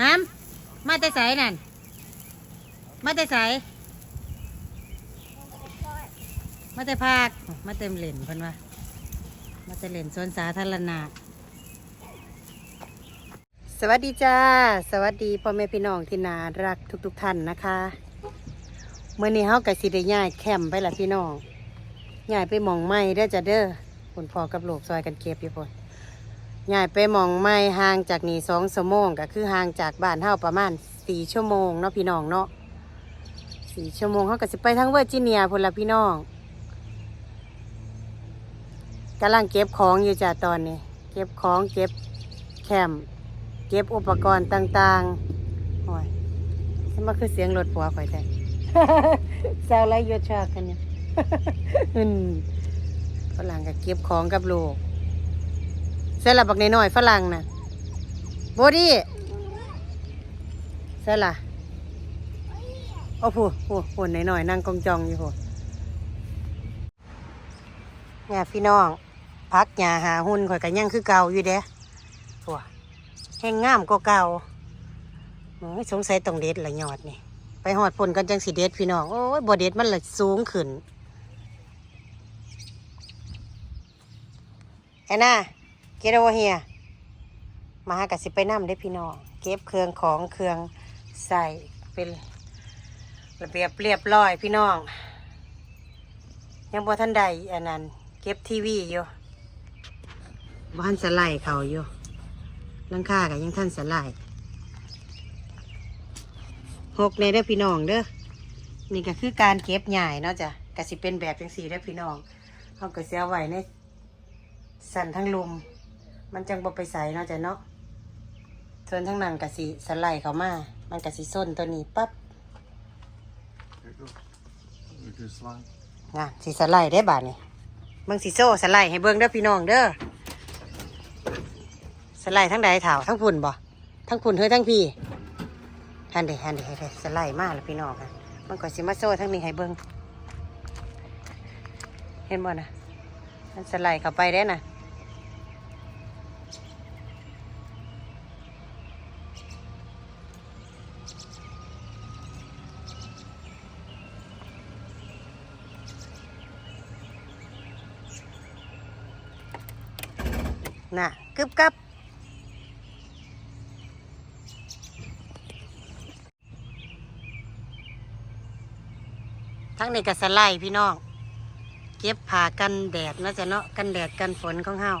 หามมาแต่ใสนั่น มาแต่ใสมาแต่ภาค มาเต็มเหล่นเพิ่นว่า มาแต่เหล่นสวนสาธารณะ สวัสดีจ้า สวัสดีพ่อแม่พี่น้องที่น่ารักทุก ๆทท่านนะคะเมื่อนี้เฮากับสิได้ย้ายแคมป์ไปละพี่น้องย้ายไปมองไม้เด้จ้ะเด้อคุณพ่อกับลูกซอยกันเก็บอยู่พ่น ย้ายไปมองไม้ห่างจากนี่สองชั่วโมงก็คือห่างจากบ้านเฮาประมาณสี่ชั่วโมงเนาะพี่น้องเนาะสี่ชั่วโมงเฮาก็สิไปทั้งเวอร์จิเนียพุ่นละพี่น้องกำลังเก็บของอยู่จ้ะตอนนี้ เก็บของเก็บแคมป์เก็บอุปกรณ์ต่างๆโอ้ยนี่มันคือเสียงรถผัวข่อยแท้ซาวไลยดชากันเนี่ยอืมฝรั่งก็เก็บของกับลูก สร็จละบักน้อยๆฝรั่งน่ะโบดี้เสร็จละโอ้โหโอ้โหน้อยๆนั่งกองจองอยู่โหเนี่ยพี่น้องพักหญ้าหาหุ่นข่อยกันยังคือเก่าอยู่เด้โอ้แห้งงามกว่าเก่าสงสัยต้องเด็ดละยอดนี่ไปหอดผลกันจังสีเด็ดพี่น้องโอ้ยบ่เด็ดมันละสูงขึ้นแอนนา เกดโอเฮียมาหากสิไปนั่มได้พี่น้อง เก็บเครื่องของเครื่องใส่เป็นระเบียบเรียบร้อยพี่น้อง ยังบ่ทันใดอันนั้น เก็บทีวีอยู่บ้านสไลด์เขาอยู่ลังคากับยังท่านสลายหกในเด้อพี่น้องเด้อนี่ก็คือการเก็บใหญ่เนาะจ้ะกสิเป็นแบบจังสีเด้อพี่น้องเขาก็เสียไว้ในสันทั้งลุม มันจังบ่ไปใส่เนาะจ้ะเนาะส่วนทั้งนั้นกสิสไลด์เขามา มันกสิส้นตัวนี้ปั๊บ There you go. You can slide. งานสีสไลด์ได้บาทนี่เบิ่งสีโซ่สไลด์ให้เบิ่งเด้อพี่น้องเด้อสไลด์ทั้งใดเถาทั้งพุ่นบ่ทั้งพุ่นเฮ้ยทั้งพี่ฮันเดฮันเดฮันเดสไลด์มาแล้วพี่น้องค่ะมันก็สิมาโซ่ทั้งนี้ให้เบิ่งเห็นบ่นะมันสไลด์เข้าไปได้น่ะ น่ะกึบกับทั้งในกระสไลพี่น้อง เก็บผ่ากันแดดนะจะเนาะกันแดดกันฝนของเฮา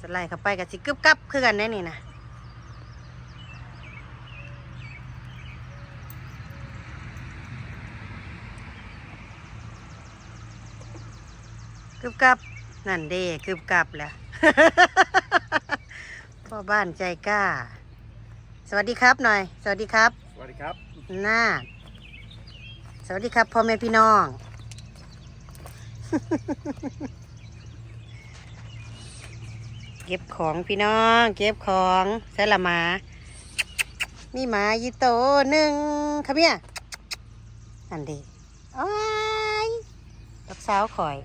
สไลเข้าไปกับสิกึบกับคือกันได้นี่นะกึบกับ นั่นเด้กึบกับแหละพ่อบ้านใจกล้า สวัสดีครับหน่อย สวัสดีครับ Sweaty cup. น่าสวัสดีครับพ่อแม่พี่น้อง เก็บของพี่น้อง เก็บของใส่ละหมา มีหมายีโตหนึ่งครับเนี่ยอันดีอ้ายลูกสาวข่อย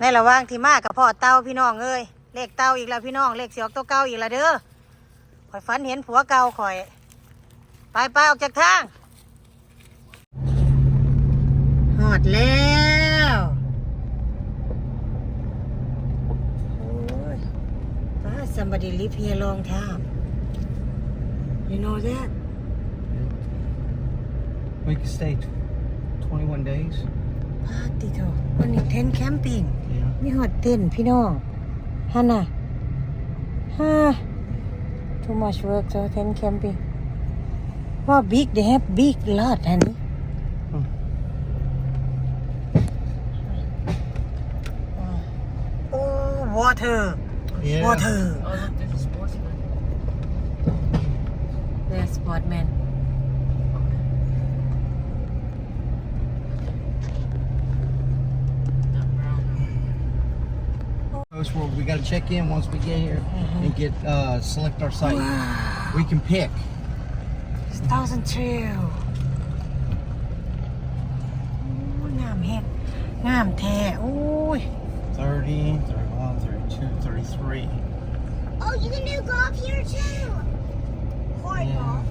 ในระหว่างที่มากับพ่อเต้าพี่น้องเอ้ยเลขเต้าอีกแล้วพี่น้องเลขเสียกตัวเก่าอีกแล้วเด้อข่อยฝันเห็นผัวเก่าข่อย ไปไปออกจากทางหอดแล้วโอ้ยป้า somebody live here long time you know that We can stay t- 21 days. ป้าติโตวันนี้เทนแค มปิ้ง Yeah. มีหอดเต้นพี่น้องฮันน่ะฮ่า too much work so ten camping ว่า big they have big lot honey Hmm. oh water Yeah. water Oh, look, there's a sportsman. yeah sportman Post where we got to check in once we get here and get uh, select our site. We can pick. thousand trail โอ้ยงามแฮะงามแท้โอ้ยใจ 30, 31, 32, 33. Oh, you can do golf here too. Court Yeah. golf.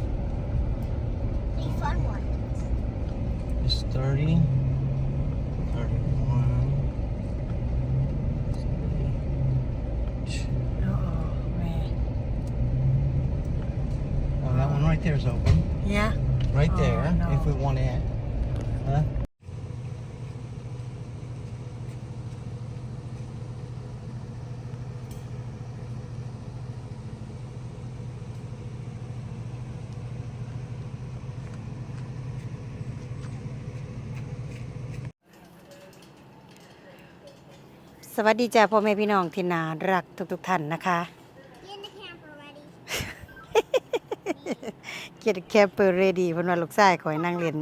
Be fun one. It's 30, 31, Right there is open. เนี่ย Right Oh, there, no. if we want it. Huh? สวัสดีจ้าพ่อแม่พี่น้องที่น่ารักทุกๆท่านนะคะ เกียรติแคปเปอร์เรดีเพิ่นว่าลูกชายขอยนั่งเล่น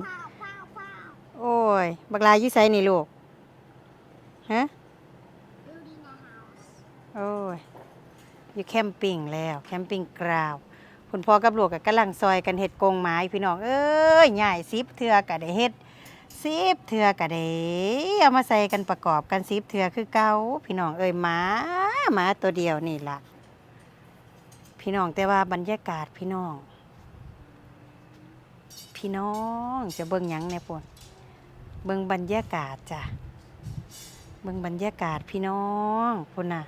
โอ้ย บักลาอยู่ไสนี่ลูกฮะโอ้ย อยู่แคมปิ้งแล้ว แคมปิ้งกราวคุณพ่อกับลูกก็กำลังซอยกันเฮ็ดกงไม้พี่น้อง เอ้ยใหญ่สิบเทือก็ได้เฮ็ดสิบเทือก็ได้เอามาใส่กันประกอบกันสิบเทือคือเก่าพี่น้องเอ้ยหมาหมาตัวเดียวนี่ล่ะ พี่น้องแต่ว่าบรรยากาศพี่น้อง พี่น้องจะเบิ่งหยังในปนเบิ่งบรรยากาศจ้ะเบิ่งบรรยากาศพี่น้องพุ่นน่ะ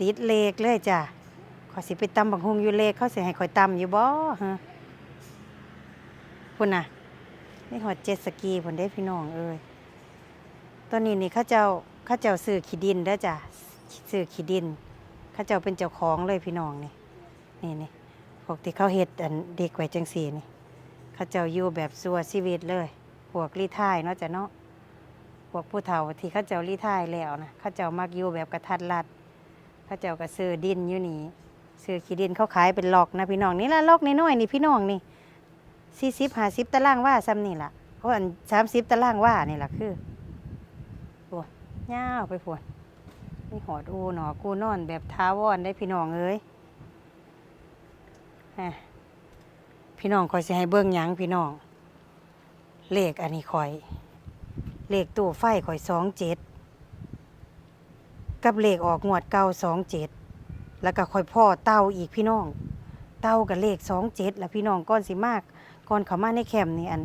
ติดเลขเลยจ้ะขอยสิไปตำบักฮุงอยู่เลขเขาสิให้ขอยตำอยู่บ่ฮะพุ่นน่ะนี่หอดเจ็ตสกีพุ่นได้พี่น้องเอ้ยตอนนี้นี่เขาเจ้าเขาเจ้าซื้อขี้ดินเด้อจ้ะซื้อขี้ดิน เขาเจ้าเป็นเจ้าของเลยพี่น้องนี่นี่นี่พวกที่เขาเฮ็ดอันเด็กไว้จังซี่นี่ เขาเจ้าอยู่แบบสัวชีวิตเลย พวกรีไทายเนาะจ้ะเนาะ พวกผู้เฒ่าที่เขาเจ้ารีไทายแล้วนะเขาเจ้ามักอยู่แบบกระทัดรัด เขาเจ้าก็ซื้อดินอยู่นี่ซื้อขี้ดินเขาขายเป็นลอกนะพี่น้องนี่ละลอกน้อยๆนี่พี่น้องนี่สี่สิบห้าสิบตารางว่าซ้ำนี่ล่ะเพราะอันสามสิบตารางว่านี่ล่ะคือโอ้ย่าวไปพวนนี่หอดอูหนอกูนอนแบบท้าวอนได้พี่น้องเอ้ยฮะ พี่น้องคอยสิให้เบิ้งหยังพี่น้อง เลขอันนี้คอย เลขตู้ไฟคอยสองเจ็ดกับเลขออกงวดเก้าสองเจ็ดแล้วก็คอยพ่อเต้าอีกพี่น้อง เต้ากับเลขสองเจ็ดแล้วพี่น้องก้อนสิมากก่อนเขามาในแคมป์นี่อัน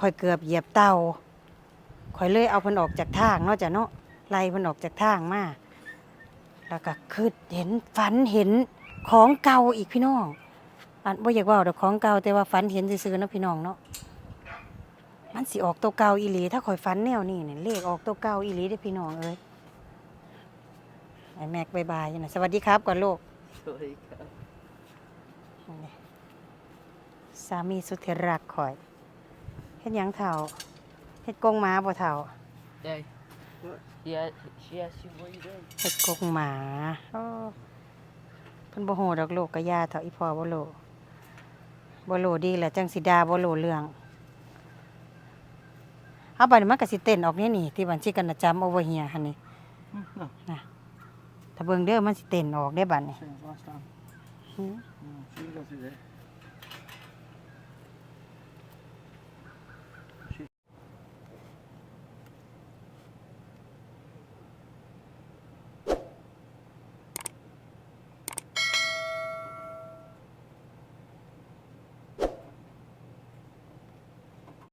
คอยเกือบเหยียบเต้าคอยเลยเอาเพิ่นออกจากทางเนาะจ้ะเนาะไล่เพิ่นออกจากทางมาแล้วก็คืดเห็นฝันเห็นของเก่าอีกพี่น้อง อันบ่อยากเว่าดอกของเก่าแต่ว่าฝันเห็นซื่อๆเนาะพี่น้องเนาะมันสิออกตัวเก่าอีหลี ถ้าข่อยฝันแนวนี้เนี่ยเลขออกตัวเก่าอีหลีได้อพี่น้องเอ้ยไอ้แม็กบายบายนะสวัสดีครับก่อนลูกนี่สามีสุดที่รักคอยเฮ็ดหยังเท่าเฮ็ดกรงหมาบ่เท่า Hey. Yeah, she asked you what you doing. เฮ็ดกรงหมาโอ้เพิ่นบ่ฮู้ดอกลูกก็ย่าเท่าอีพ่อบ่รู้ บ่รู้ดีแหละจังสิดาบ่รู้เรื่องเอาบัดนี้มันก็สิเต้นออกนี่นี่ที่บัญชีกันนะจำ over here หั่นนี่ No. ถ้าเบิ่งเด้อมันสิเต้นออกได้บัดนี้ Same as last time. Hmm? No, she